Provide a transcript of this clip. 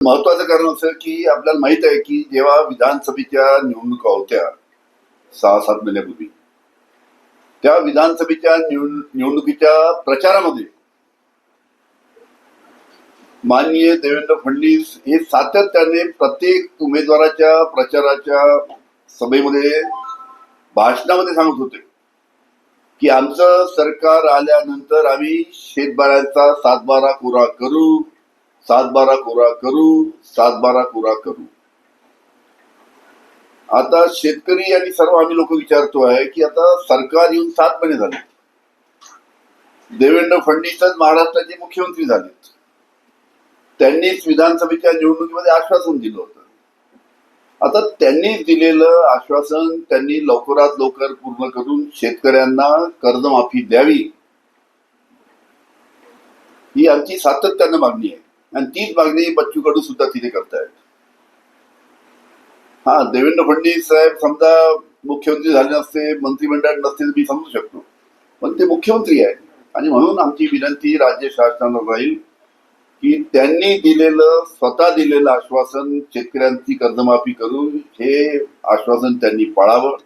महत्वाचं कारण असं की आपल्याला माहीत आहे की जेव्हा विधानसभेच्या निवडणुका होत्या सहा सात महिन्यापूर्वी त्या विधानसभेच्या निवडणुकीच्या प्रचारामध्ये माननीय देवेंद्र फडणवीस हे सातत्याने प्रत्येक उमेदवाराच्या प्रचाराच्या सभेमध्ये भाषणामध्ये सांगत होते की आमचं सरकार आल्यानंतर आम्ही शेतबाऱ्यांचा सातबारा कोरा करू सातबारा कोरा करू सातबारा कोरा करू. आता शेतकरी आणि सर्व आम्ही लोक विचारतो आहे की आता सरकार येऊन सात महिने झाले. देवेंद्र फडणवीसच महाराष्ट्राचे मुख्यमंत्री झालेत. त्यांनीच विधानसभेच्या निवडणुकीमध्ये आश्वासन दिलं होतं. आता त्यांनी दिलेलं आश्वासन त्यांनी लवकरात लवकर पूर्ण करून शेतकऱ्यांना कर्जमाफी द्यावी. ही आमची सातत्यानं मागणी आहे. आणि तीच मागणी बच्चू कडू सुद्धा तिथे करतायत. हा देवेंद्र फडणवीस साहेब समजा मुख्यमंत्री झाले नसते मंत्रिमंडळात नसते तर मी समजू शकतो. पण ते मुख्यमंत्री आहेत. आणि म्हणून आमची विनंती राज्य शासनाला राहील की त्यांनी दिलेलं स्वतः दिलेलं आश्वासन शेतकऱ्यांची कर्जमाफी करून हे आश्वासन त्यांनी पाळावं.